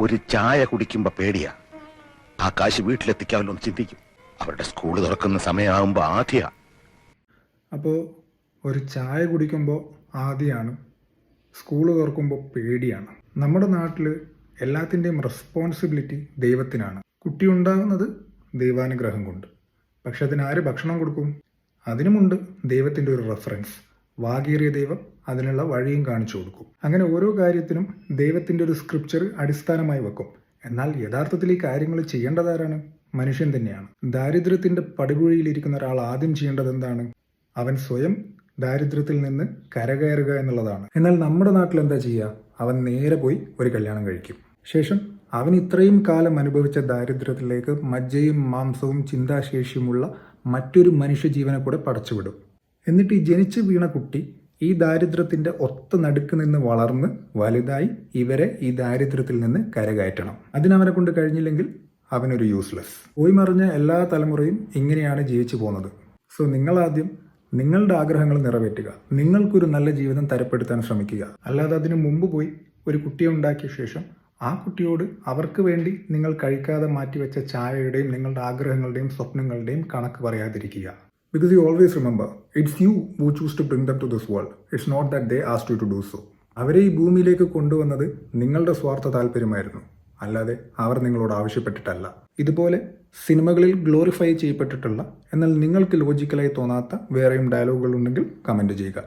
ഒരു ചായ കുടിക്കുമ്പോ പേടിയാ. ആ കാശ് വീട്ടിലെത്തിക്കാമല്ലോ ചിന്തിക്കും. അവരുടെ സ്കൂൾ തുറക്കുന്ന സമയമാകുമ്പോ ആദ്യ. അപ്പോ ഒരു ചായ കുടിക്കുമ്പോൾ ആദ്യമാണ് സ്കൂൾ തുറക്കുമ്പോൾ പേടിയാണ്. നമ്മുടെ നാട്ടിൽ എല്ലാത്തിന്റെയും റെസ്പോൺസിബിലിറ്റി ദൈവത്തിനാണ്. കുട്ടി ഉണ്ടാകുന്നത് ദൈവാനുഗ്രഹം കൊണ്ട്. പക്ഷെ അതിനാര് ഭക്ഷണം കൊടുക്കും? അതിനുമുണ്ട് ദൈവത്തിന്റെ ഒരു റെഫറൻസ് വാകേറിയ ദൈവം അതിനുള്ള വഴിയും കാണിച്ചു കൊടുക്കും. അങ്ങനെ ഓരോ കാര്യത്തിനും ദൈവത്തിന്റെ ഒരു സ്ക്രിപ്ചർ അടിസ്ഥാനമായി വെക്കും. എന്നാൽ യഥാർത്ഥത്തിൽ ഈ കാര്യങ്ങൾ ചെയ്യേണ്ടതാരാണ്? മനുഷ്യൻ തന്നെയാണ്. ദാരിദ്ര്യത്തിന്റെ പടുകുഴിയിലിരിക്കുന്ന ഒരാൾ ആദ്യം ചെയ്യേണ്ടത് എന്താണ്? അവൻ സ്വയം ദാരിദ്ര്യത്തിൽ നിന്ന് കരകയറുക എന്നുള്ളതാണ്. എന്നാൽ നമ്മുടെ നാട്ടിൽ എന്താ ചെയ്യുക? അവൻ നേരെ പോയി ഒരു കല്യാണം കഴിക്കും. ശേഷം അവൻ ഇത്രയും കാലം അനുഭവിച്ച ദാരിദ്ര്യത്തിലേക്ക് മജ്ജയും മാംസവും ചിന്താശേഷിയുമുള്ള മറ്റൊരു മനുഷ്യജീവനെ കൂടെ പടച്ചുവിടും. എന്നിട്ട് ഈ ജനിച്ചു വീണ കുട്ടി ഈ ദാരിദ്ര്യത്തിന്റെ ഒത്ത നടുക്ക് നിന്ന് വളർന്ന് വലുതായി ഇവരെ ഈ ദാരിദ്ര്യത്തിൽ നിന്ന് കരകയറ്റണം. അതിനവനെ കൊണ്ട് കഴിഞ്ഞില്ലെങ്കിൽ അവനൊരു യൂസ്ലെസ് പോയി മറിഞ്ഞ എല്ലാ തലമുറയും ഇങ്ങനെയാണ് ജീവിച്ചു പോകുന്നത്. സോ നിങ്ങളാദ്യം നിങ്ങളുടെ ആഗ്രഹങ്ങൾ നിറവേറ്റുക. നിങ്ങൾക്കൊരു നല്ല ജീവിതം തരപ്പെടുത്താൻ ശ്രമിക്കുക. അല്ലാതെ അതിനു മുമ്പ് പോയി ഒരു കുട്ടിയെ ഉണ്ടാക്കിയ ശേഷം ആ കുട്ടിയോട് അവർക്ക് വേണ്ടി നിങ്ങൾ കഴിക്കാതെ മാറ്റിവെച്ച ചായയുടെയും നിങ്ങളുടെ ആഗ്രഹങ്ങളുടെയും സ്വപ്നങ്ങളുടെയും കണക്ക് പറയാതിരിക്കുക. Because you always remember, it's you who choose to bring them to this world. It's not that they asked you to do so. അവരെ ഈ ഭൂമിയിലേക്ക് കൊണ്ടുവന്നത് നിങ്ങളുടെ സ്വാർത്ഥ താല്പര്യമായിരുന്നു അല്ലാതെ അവർ നിങ്ങളോട് ആവശ്യപ്പെട്ടിട്ടല്ല ഇതുപോലെ സിനിമകളിൽ ഗ്ലോറിഫൈ ചെയ്യപ്പെട്ടിട്ടുള്ള എന്നാൽ നിങ്ങൾക്ക് ലോജിക്കലായി തോന്നാത്ത വേറെയും ഡയലോഗുകൾ ഉണ്ടെങ്കിൽ കമന്റ് ചെയ്യുക